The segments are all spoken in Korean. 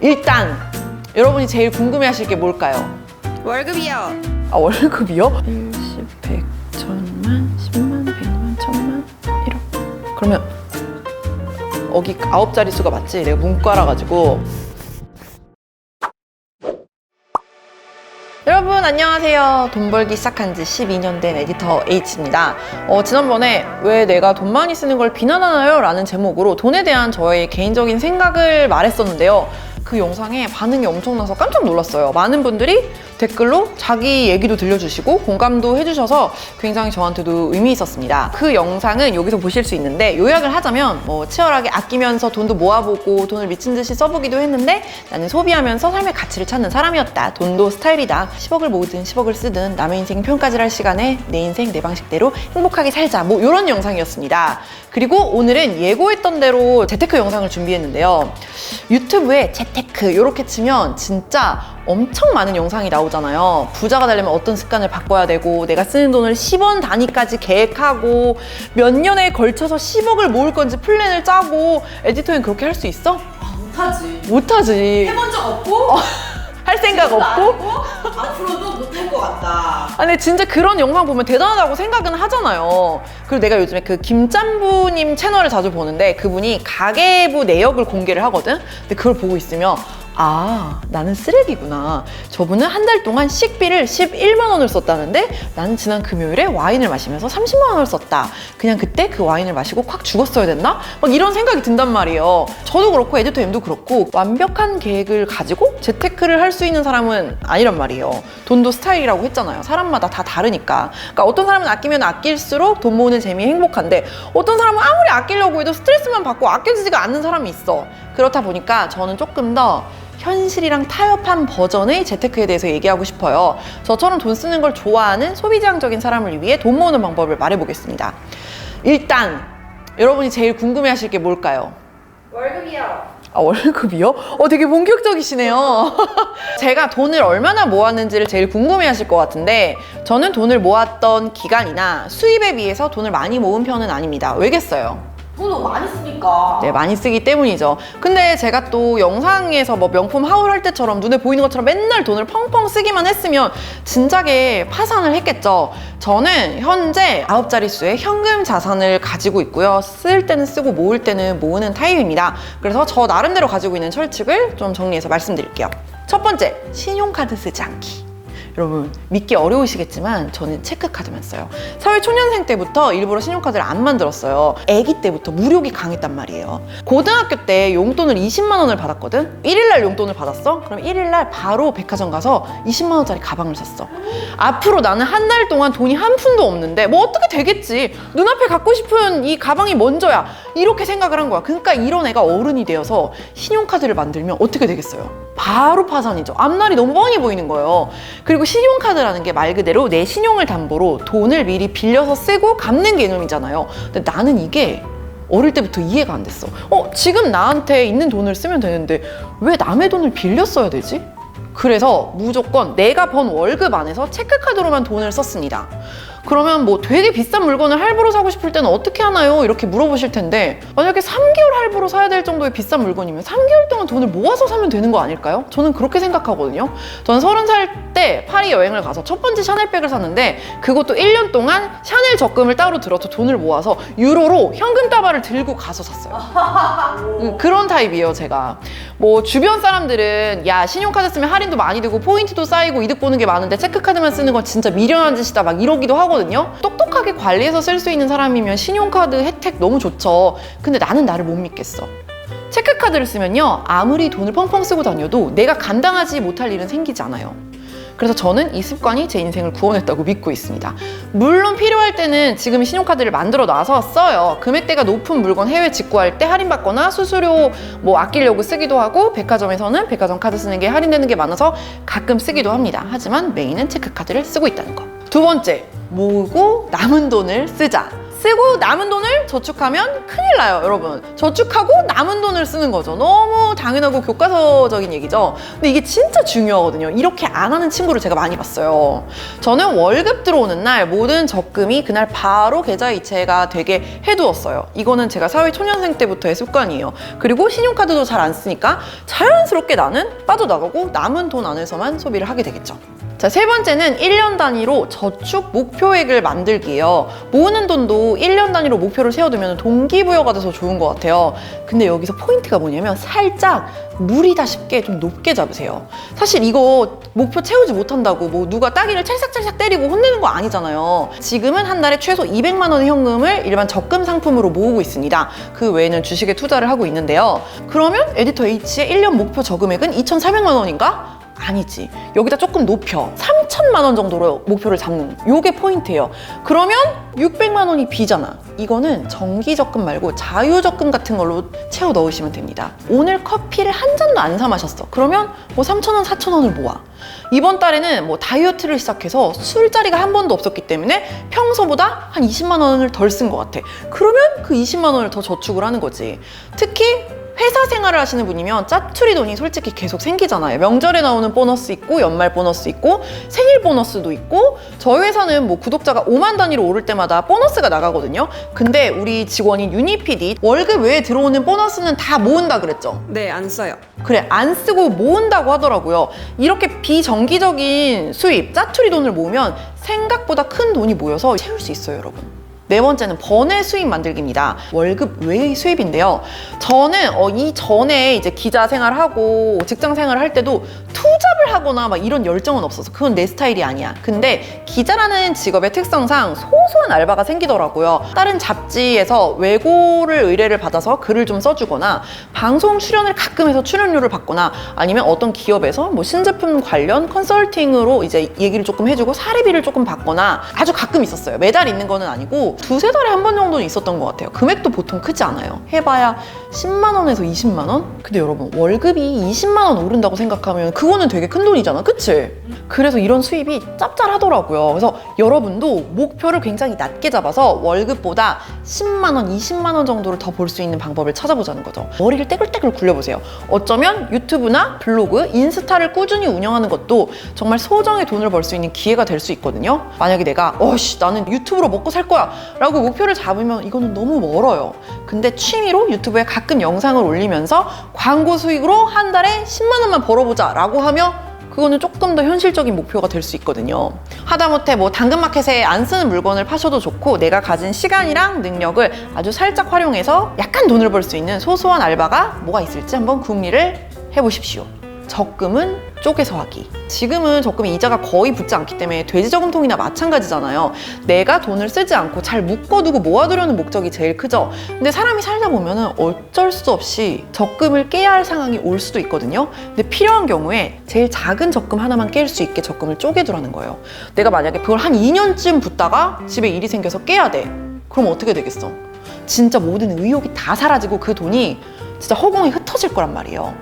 일단 여러분이 제일 궁금해하실 게 뭘까요? 월급이요. 아 월급이요? 1, 10, 100, 천만, 10만, 100만, 천만, 1억 그러면 어기 아홉 자리 수가 맞지? 내가 문과라 가지고 여러분 안녕하세요. 돈 벌기 시작한 지 12년 된 에디터 H입니다. 어, 지난번에 왜 내가 돈 많이 쓰는 걸 비난하나요? 라는 제목으로 돈에 대한 저의 개인적인 생각을 말했었는데요. 그 영상에 반응이 엄청나서 깜짝 놀랐어요. 많은 분들이 댓글로 자기 얘기도 들려주시고 공감도 해주셔서 굉장히 저한테도 의미 있었습니다. 그 영상은 여기서 보실 수 있는데 요약을 하자면 뭐 치열하게 아끼면서 돈도 모아보고 돈을 미친 듯이 써보기도 했는데 나는 소비하면서 삶의 가치를 찾는 사람이었다. 돈도 스타일이다. 10억을 모으든 10억을 쓰든 남의 인생 평가질 할 시간에 내 인생 내 방식대로 행복하게 살자. 뭐 이런 영상이었습니다. 그리고 오늘은 예고했던 대로 재테크 영상을 준비했는데요. 유튜브에 재테크 이렇게 치면 진짜 엄청 많은 영상이 나오 잖아요. 부자가 되려면 어떤 습관을 바꿔야 되고 내가 쓰는 돈을 10원 단위까지 계획하고 몇 년에 걸쳐서 10억을 모을 건지 플랜을 짜고 에디터는 그렇게 할 수 있어? 못하지. 못하지. 해본 적 없고 할 생각 없고. 아니고, 앞으로도 못할 것 같다. 아, 근데 진짜 그런 영상 보면 대단하다고 생각은 하잖아요. 그리고 내가 요즘에 그 김짬부님 채널을 자주 보는데 그분이 가계부 내역을 공개를 하거든? 근데 그걸 보고 있으면 아, 나는 쓰레기구나. 저분은 한 달 동안 식비를 11만 원을 썼다는데 나는 지난 금요일에 와인을 마시면서 30만 원을 썼다. 그냥 그때 그 와인을 마시고 콱 죽었어야 됐나? 막 이런 생각이 든단 말이에요. 저도 그렇고 에디터 M도 그렇고 완벽한 계획을 가지고 재테크를 할 수 있는 사람은 아니란 말이에요. 돈도 스타일이라고 했잖아요. 사람마다 다 다르니까. 그러니까 어떤 사람은 아끼면 아낄수록 돈 모으는 재미에 행복한데 어떤 사람은 아무리 아끼려고 해도 스트레스만 받고 아껴지지가 않는 사람이 있어. 그렇다 보니까 저는 조금 더 현실이랑 타협한 버전의 재테크에 대해서 얘기하고 싶어요. 저처럼 돈 쓰는 걸 좋아하는 소비지향적인 사람을 위해 돈 모으는 방법을 말해보겠습니다. 일단 여러분이 제일 궁금해하실 게 뭘까요? 월급이요. 아, 월급이요? 어, 되게 본격적이시네요. 제가 돈을 얼마나 모았는지를 제일 궁금해 하실 것 같은데, 저는 돈을 모았던 기간이나 수입에 비해서 돈을 많이 모은 편은 아닙니다. 왜겠어요? 돈을 많이 쓰니까. 네, 많이 쓰기 때문이죠. 근데 제가 또 영상에서 뭐 명품 하울 할 때처럼 눈에 보이는 것처럼 맨날 돈을 펑펑 쓰기만 했으면 진작에 파산을 했겠죠. 저는 현재 아홉 자릿수의 현금 자산을 가지고 있고요. 쓸 때는 쓰고 모을 때는 모으는 타입입니다. 그래서 저 나름대로 가지고 있는 철칙을 좀 정리해서 말씀드릴게요. 첫 번째, 신용카드 쓰지 않기. 여러분 믿기 어려우시겠지만 저는 체크카드만 써요. 사회 초년생 때부터 일부러 신용카드를 안 만들었어요. 아기 때부터 무력이 강했단 말이에요. 고등학교 때 용돈을 20만 원을 받았거든. 1일날 용돈을 받았어? 그럼 1일날 바로 백화점 가서 20만 원짜리 가방을 샀어. 앞으로 나는 한 달 동안 돈이 한 푼도 없는데 뭐 어떻게 되겠지? 눈앞에 갖고 싶은 이 가방이 먼저야. 이렇게 생각을 한 거야. 그러니까 이런 애가 어른이 되어서 신용카드를 만들면 어떻게 되겠어요? 바로 파산이죠. 앞날이 너무 뻔히 보이는 거예요. 그리고 신용카드라는 게 말 그대로 내 신용을 담보로 돈을 미리 빌려서 쓰고 갚는 개념이잖아요. 근데 나는 이게 어릴 때부터 이해가 안 됐어. 어, 지금 나한테 있는 돈을 쓰면 되는데 왜 남의 돈을 빌려 써야 되지? 그래서 무조건 내가 번 월급 안에서 체크카드로만 돈을 썼습니다. 그러면 뭐 되게 비싼 물건을 할부로 사고 싶을 때는 어떻게 하나요? 이렇게 물어보실 텐데 만약에 3개월 할부로 사야 될 정도의 비싼 물건이면 3개월 동안 돈을 모아서 사면 되는 거 아닐까요? 저는 그렇게 생각하거든요. 저는 30살 때 파리 여행을 가서 첫 번째 샤넬백을 샀는데 그것도 1년 동안 샤넬 적금을 따로 들어서 돈을 모아서 유로로 현금 다발을 들고 가서 샀어요. 음, 그런 타입이에요, 제가. 뭐 주변 사람들은 야 신용카드 쓰면 할인도 많이 되고 포인트도 쌓이고 이득 보는 게 많은데 체크카드만 쓰는 건 진짜 미련한 짓이다 막 이러기도 하 거든요. 똑똑하게 관리해서 쓸 수 있는 사람이면 신용카드 혜택 너무 좋죠. 근데 나는 나를 못 믿겠어. 체크카드를 쓰면요 아무리 돈을 펑펑 쓰고 다녀도 내가 감당하지 못할 일은 생기지 않아요. 그래서 저는 이 습관이 제 인생을 구원했다고 믿고 있습니다. 물론 필요할 때는 지금 신용카드를 만들어 놔서 써요. 금액대가 높은 물건 해외 직구할 때 할인받거나 수수료 뭐 아끼려고 쓰기도 하고 백화점에서는 백화점 카드 쓰는 게 할인되는 게 많아서 가끔 쓰기도 합니다. 하지만 메인은 체크카드를 쓰고 있다는 거. 두 번째, 모으고 남은 돈을 쓰자. 쓰고 남은 돈을 저축하면 큰일 나요, 여러분. 저축하고 남은 돈을 쓰는 거죠. 너무 당연하고 교과서적인 얘기죠. 근데 이게 진짜 중요하거든요. 이렇게 안 하는 친구를 제가 많이 봤어요. 저는 월급 들어오는 날 모든 적금이 그날 바로 계좌 이체가 되게 해두었어요. 이거는 제가 사회 초년생 때부터의 습관이에요. 그리고 신용카드도 잘 안 쓰니까 자연스럽게 나는 빠져나가고 남은 돈 안에서만 소비를 하게 되겠죠. 자, 세 번째는 1년 단위로 저축 목표액을 만들기예요. 모으는 돈도 1년 단위로 목표를 세워두면 동기부여가 돼서 좋은 것 같아요. 근데 여기서 포인트가 뭐냐면 살짝 무리다 싶게 좀 높게 잡으세요. 사실 이거 목표 채우지 못한다고 뭐 누가 따기를 찰싹찰싹 때리고 혼내는 거 아니잖아요. 지금은 한 달에 최소 200만 원의 현금을 일반 적금 상품으로 모으고 있습니다. 그 외에는 주식에 투자를 하고 있는데요. 그러면 에디터 H의 1년 목표 저금액은 2,400만 원인가? 아니지. 여기다 조금 높여. 3천만 원 정도로 목표를 잡는. 요게 포인트예요. 그러면 600만 원이 비잖아. 이거는 정기 적금 말고 자유 적금 같은 걸로 채워 넣으시면 됩니다. 오늘 커피를 한 잔도 안 사 마셨어. 그러면 뭐 3천 원, 4천 원을 모아. 이번 달에는 뭐 다이어트를 시작해서 술자리가 한 번도 없었기 때문에 평소보다 한 20만 원을 덜 쓴 것 같아. 그러면 그 20만 원을 더 저축을 하는 거지. 특히 회사 생활을 하시는 분이면 짜투리 돈이 솔직히 계속 생기잖아요. 명절에 나오는 보너스 있고 연말 보너스 있고 생일 보너스도 있고 저희 회사는 뭐 구독자가 5만 단위로 오를 때마다 보너스가 나가거든요. 근데 우리 직원인 유니피디 월급 외에 들어오는 보너스는 다 모은다 그랬죠. 네, 안 써요. 그래 안 쓰고 모은다고 하더라고요. 이렇게 비정기적인 수입, 짜투리 돈을 모으면 생각보다 큰 돈이 모여서 채울 수 있어요, 여러분. 네 번째는 번외 수입 만들기입니다. 월급 외의 수입인데요. 저는 어, 이 전에 이제 기자 생활하고 직장 생활을 할 때도 투잡을 하거나 막 이런 열정은 없어서 그건 내 스타일이 아니야. 근데 기자라는 직업의 특성상 소소한 알바가 생기더라고요. 다른 잡지에서 외고를 의뢰를 받아서 글을 좀 써주거나 방송 출연을 가끔 해서 출연료를 받거나 아니면 어떤 기업에서 뭐 신제품 관련 컨설팅으로 이제 얘기를 조금 해주고 사례비를 조금 받거나 아주 가끔 있었어요. 매달 있는 거는 아니고 두세 달에 한 번 정도는 있었던 것 같아요. 금액도 보통 크지 않아요. 해봐야 10만 원에서 20만 원? 근데 여러분 월급이 20만 원 오른다고 생각하면 그거는 되게 큰 돈이잖아. 그치? 그래서 이런 수입이 짭짤하더라고요. 그래서 여러분도 목표를 굉장히 낮게 잡아서 월급보다 10만 원, 20만 원 정도를 더벌수 있는 방법을 찾아보자는 거죠. 머리를 떼글떼글 굴려보세요. 어쩌면 유튜브나 블로그, 인스타를 꾸준히 운영하는 것도 정말 소정의 돈을 벌 수 있는 기회가 될 수 있거든요. 만약에 내가 어씨 나는 유튜브로 먹고 살 거야 라고 목표를 잡으면 이거는 너무 멀어요. 근데 취미로 유튜브에 가끔 영상을 올리면서 광고 수익으로 한 달에 10만 원만 벌어보자 라고 하면 그거는 조금 더 현실적인 목표가 될 수 있거든요. 하다못해 뭐 당근마켓에 안 쓰는 물건을 파셔도 좋고 내가 가진 시간이랑 능력을 아주 살짝 활용해서 약간 돈을 벌 수 있는 소소한 알바가 뭐가 있을지 한번 궁리를 해보십시오. 적금은 쪼개서 하기. 지금은 적금이 이자가 거의 붙지 않기 때문에 돼지 저금통이나 마찬가지잖아요. 내가 돈을 쓰지 않고 잘 묶어두고 모아두려는 목적이 제일 크죠. 근데 사람이 살다 보면은 어쩔 수 없이 적금을 깨야 할 상황이 올 수도 있거든요. 근데 필요한 경우에 제일 작은 적금 하나만 깰 수 있게 적금을 쪼개두라는 거예요. 내가 만약에 그걸 한 2년쯤 붙다가 집에 일이 생겨서 깨야 돼. 그럼 어떻게 되겠어? 진짜 모든 의욕이 다 사라지고 그 돈이 진짜 허공에 흩어질 거란 말이에요.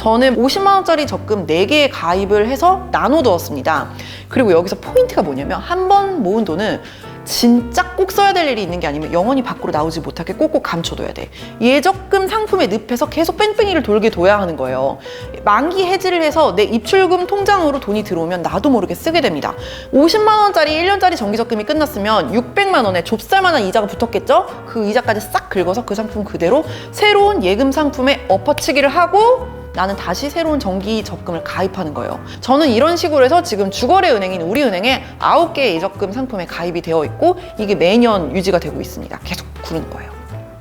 저는 50만 원짜리 적금 4개에 가입을 해서 나눠두었습니다. 그리고 여기서 포인트가 뭐냐면 한 번 모은 돈은 진짜 꼭 써야 될 일이 있는 게 아니면 영원히 밖으로 나오지 못하게 꼭꼭 감춰둬야 돼. 예적금 상품에 늪에서 계속 뺑뺑이를 돌게 둬야 하는 거예요. 만기 해지를 해서 내 입출금 통장으로 돈이 들어오면 나도 모르게 쓰게 됩니다. 50만 원짜리 1년짜리 정기적금이 끝났으면 600만 원에 좁쌀만한 이자가 붙었겠죠? 그 이자까지 싹 긁어서 그 상품 그대로 새로운 예금 상품에 엎어치기를 하고 나는 다시 새로운 정기 적금을 가입하는 거예요. 저는 이런 식으로 해서 지금 주거래 은행인 우리은행에 9개의 예적금 상품에 가입이 되어 있고 이게 매년 유지가 되고 있습니다. 계속 구르는 거예요.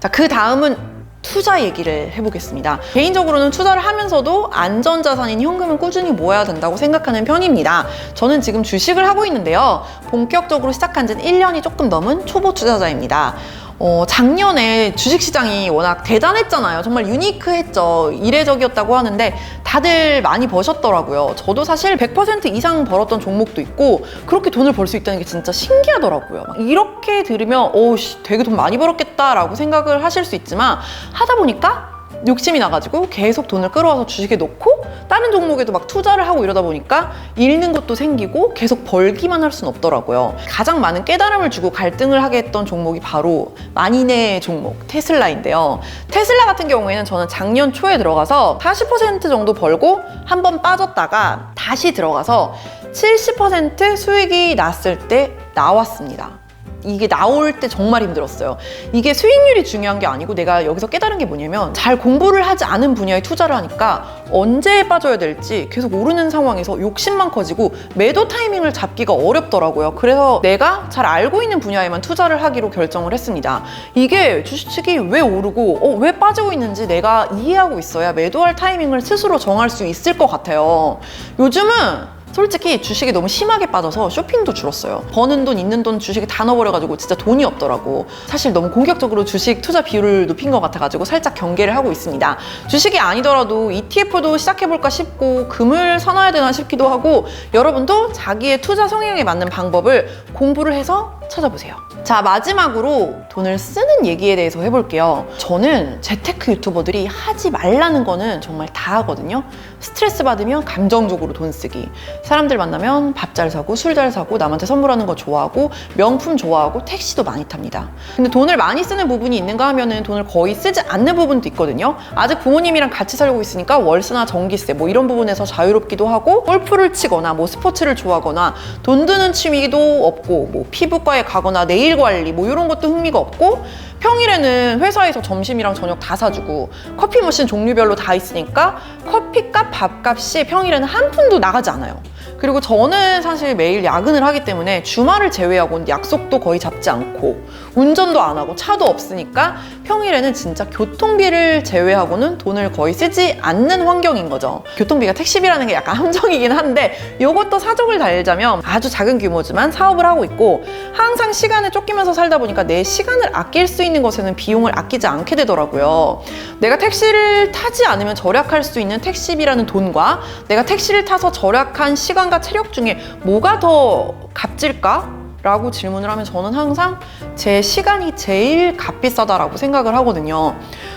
자, 그 다음은 투자 얘기를 해보겠습니다. 개인적으로는 투자를 하면서도 안전자산인 현금은 꾸준히 모아야 된다고 생각하는 편입니다. 저는 지금 주식을 하고 있는데요. 본격적으로 시작한 지는 1년이 조금 넘은 초보 투자자입니다. 어, 작년에 주식시장이 워낙 대단했잖아요. 정말 유니크했죠. 이례적이었다고 하는데 다들 많이 버셨더라고요. 저도 사실 100% 이상 벌었던 종목도 있고 그렇게 돈을 벌 수 있다는 게 진짜 신기하더라고요. 막 이렇게 들으면 어우씨 되게 돈 많이 벌었겠다라고 생각을 하실 수 있지만 하다 보니까 욕심이 나가지고 계속 돈을 끌어와서 주식에 넣고 다른 종목에도 막 투자를 하고 이러다 보니까 잃는 것도 생기고 계속 벌기만 할 수는 없더라고요. 가장 많은 깨달음을 주고 갈등을 하게 했던 종목이 바로 만인의 종목 테슬라인데요. 테슬라 같은 경우에는 저는 작년 초에 들어가서 40% 정도 벌고 한 번 빠졌다가 다시 들어가서 70% 수익이 났을 때 나왔습니다. 이게 나올 때 정말 힘들었어요. 이게 수익률이 중요한 게 아니고 내가 여기서 깨달은 게 뭐냐면 잘 공부를 하지 않은 분야에 투자를 하니까 언제 빠져야 될지 계속 모르는 상황에서 욕심만 커지고 매도 타이밍을 잡기가 어렵더라고요. 그래서 내가 잘 알고 있는 분야에만 투자를 하기로 결정을 했습니다. 이게 주식이 왜 오르고 어, 왜 빠지고 있는지 내가 이해하고 있어야 매도할 타이밍을 스스로 정할 수 있을 것 같아요. 요즘은 솔직히 주식이 너무 심하게 빠져서 쇼핑도 줄었어요. 버는 돈, 있는 돈 주식에 다 넣어버려가지고 진짜 돈이 없더라고. 사실 너무 공격적으로 주식 투자 비율을 높인 것 같아가지고 살짝 경계를 하고 있습니다. 주식이 아니더라도 ETF도 시작해볼까 싶고 금을 사놔야 되나 싶기도 하고 여러분도 자기의 투자 성향에 맞는 방법을 공부를 해서 찾아보세요. 자, 마지막으로 돈을 쓰는 얘기에 대해서 해볼게요. 저는 재테크 유튜버들이 하지 말라는 거는 정말 다 하거든요. 스트레스 받으면 감정적으로 돈 쓰기. 사람들 만나면 밥 잘 사고 술 잘 사고 남한테 선물하는 거 좋아하고 명품 좋아하고 택시도 많이 탑니다. 근데 돈을 많이 쓰는 부분이 있는가 하면은 돈을 거의 쓰지 않는 부분도 있거든요. 아직 부모님이랑 같이 살고 있으니까 월세나 전기세 뭐 이런 부분에서 자유롭기도 하고 골프를 치거나 뭐 스포츠를 좋아하거나 돈 드는 취미도 없고 뭐 피부과 에 가거나 네일 관리 뭐 이런 것도 흥미가 없고 평일에는 회사에서 점심이랑 저녁 다 사주고 커피 머신 종류별로 다 있으니까 커피값, 밥값이 평일에는 한 푼도 나가지 않아요. 그리고 저는 사실 매일 야근을 하기 때문에 주말을 제외하고는 약속도 거의 잡지 않고 운전도 안 하고 차도 없으니까 평일에는 진짜 교통비를 제외하고는 돈을 거의 쓰지 않는 환경인 거죠. 교통비가 택시비라는 게 약간 함정이긴 한데 이것도 사정을 달자면 아주 작은 규모지만 사업을 하고 있고 항상 시간에 쫓기면서 살다 보니까 내 시간을 아낄 수 있는 것에는 비용을 아끼지 않게 되더라고요. 내가 택시를 타지 않으면 절약할 수 있는 택시비라는 돈과 내가 택시를 타서 절약한 시간과 체력 중에 뭐가 더 값질까? 라고 질문을 하면 저는 항상 제 시간이 제일 값비싸다라고 생각을 하거든요.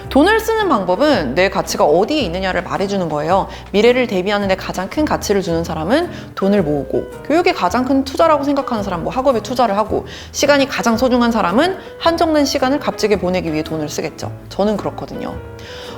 돈을 쓰는 방법은 내 가치가 어디에 있느냐를 말해주는 거예요. 미래를 대비하는 데 가장 큰 가치를 주는 사람은 돈을 모으고, 교육이 가장 큰 투자라고 생각하는 사람, 뭐 학업에 투자를 하고, 시간이 가장 소중한 사람은 한정된 시간을 값지게 보내기 위해 돈을 쓰겠죠. 저는 그렇거든요.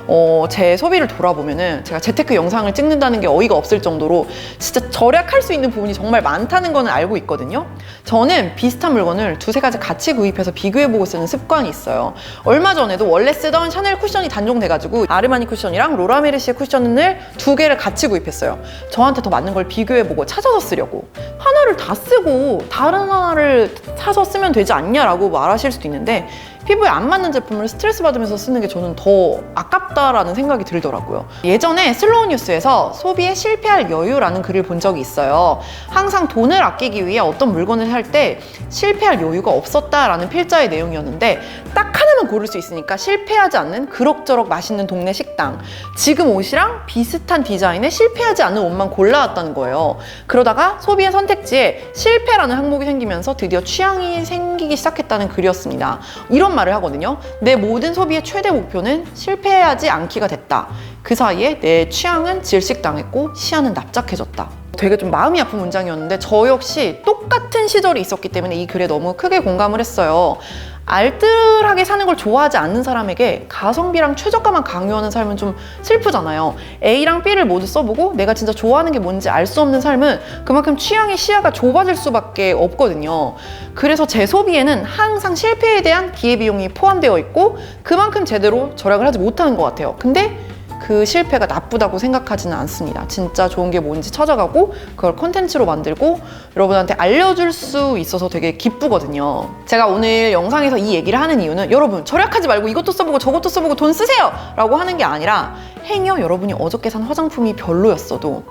어, 제 소비를 돌아보면은 제가 재테크 영상을 찍는다는 게 어이가 없을 정도로 진짜 절약할 수 있는 부분이 정말 많다는 거는 알고 있거든요. 저는 비슷한 물건을 두세 가지 같이 구입해서 비교해보고 쓰는 습관이 있어요. 얼마 전에도 원래 쓰던 샤넬 쿠션이 단종돼가지고 아르마니 쿠션이랑 로라메르시의 쿠션을 두 개를 같이 구입했어요. 저한테 더 맞는 걸 비교해보고 찾아서 쓰려고. 하나를 다 쓰고 다른 하나를 사서 쓰면 되지 않냐라고 말하실 수도 있는데 피부에 안 맞는 제품을 스트레스 받으면서 쓰는 게 저는 더 아깝다라는 생각이 들더라고요. 예전에 슬로우 뉴스에서 소비에 실패할 여유라는 글을 본 적이 있어요. 항상 돈을 아끼기 위해 어떤 물건을 살 때 실패할 여유가 없었다라는 필자의 내용이었는데 딱 하나만 고를 수 있으니까 실패하지 않는 그럭저럭 맛있는 동네 식당. 지금 옷이랑 비슷한 디자인에 실패하지 않는 옷만 골라왔다는 거예요. 그러다가 소비의 선택지에 실패라는 항목이 생기면서 드디어 취향이 생기기 시작했다는 글이었습니다. 이런 말을 하거든요. 내 모든 소비의 최대 목표는 실패하지 않기가 됐다. 그 사이에 내 취향은 질식당했고 시야는 납작해졌다. 되게 좀 마음이 아픈 문장이었는데 저 역시 똑같은 시절이 있었기 때문에 이 글에 너무 크게 공감을 했어요. 알뜰하게 사는 걸 좋아하지 않는 사람에게 가성비랑 최저가만 강요하는 삶은 좀 슬프잖아요. A랑 B를 모두 써보고 내가 진짜 좋아하는 게 뭔지 알 수 없는 삶은 그만큼 취향의 시야가 좁아질 수밖에 없거든요. 그래서 제 소비에는 항상 실패에 대한 기회비용이 포함되어 있고 그만큼 제대로 절약을 하지 못하는 것 같아요. 근데 그 실패가 나쁘다고 생각하지는 않습니다. 진짜 좋은 게 뭔지 찾아가고 그걸 콘텐츠로 만들고 여러분한테 알려줄 수 있어서 되게 기쁘거든요. 제가 오늘 영상에서 이 얘기를 하는 이유는 여러분 절약하지 말고 이것도 써보고 저것도 써보고 돈 쓰세요! 라고 하는 게 아니라 행여 여러분이 어저께 산 화장품이 별로였어도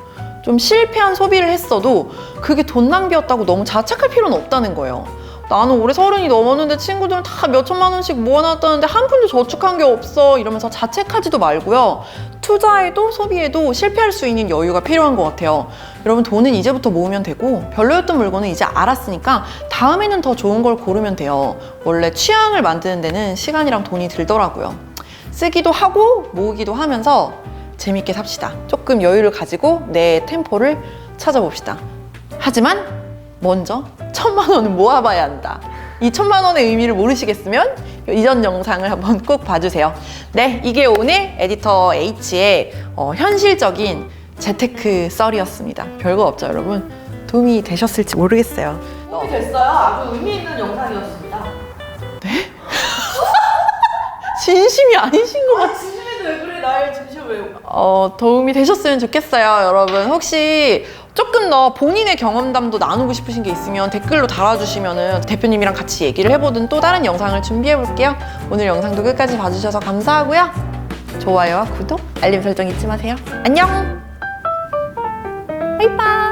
좀 실패한 소비를 했어도 그게 돈 낭비였다고 너무 자책할 필요는 없다는 거예요. 나는 올해 서른이 넘었는데 친구들은 다 몇천만 원씩 모아놨다는데 한 푼도 저축한 게 없어 이러면서 자책하지도 말고요. 투자에도 소비에도 실패할 수 있는 여유가 필요한 것 같아요. 여러분 돈은 이제부터 모으면 되고 별로였던 물건은 이제 알았으니까 다음에는 더 좋은 걸 고르면 돼요. 원래 취향을 만드는 데는 시간이랑 돈이 들더라고요. 쓰기도 하고 모으기도 하면서 재밌게 삽시다. 조금 여유를 가지고 내 템포를 찾아봅시다. 하지만 먼저 천만 원은 모아봐야 한다. 이 천만 원의 의미를 모르시겠으면 이전 영상을 한번 꼭 봐주세요. 네, 이게 오늘 에디터 H의 어, 현실적인 재테크 썰이었습니다. 별거 없죠, 여러분? 도움이 되셨을지 모르겠어요. 도움이 됐어요. 아주 의미 있는 영상이었습니다. 진심이 아니신 것 같아요. 아, 진심인데 왜 그래? 날 진심을 어, 도움이 되셨으면 좋겠어요, 여러분. 혹시 조금 더 본인의 경험담도 나누고 싶으신 게 있으면 댓글로 달아주시면 대표님이랑 같이 얘기를 해보든 또 다른 영상을 준비해 볼게요. 오늘 영상도 끝까지 봐주셔서 감사하고요. 좋아요와 구독, 알림 설정 잊지 마세요. 안녕! 바이바이!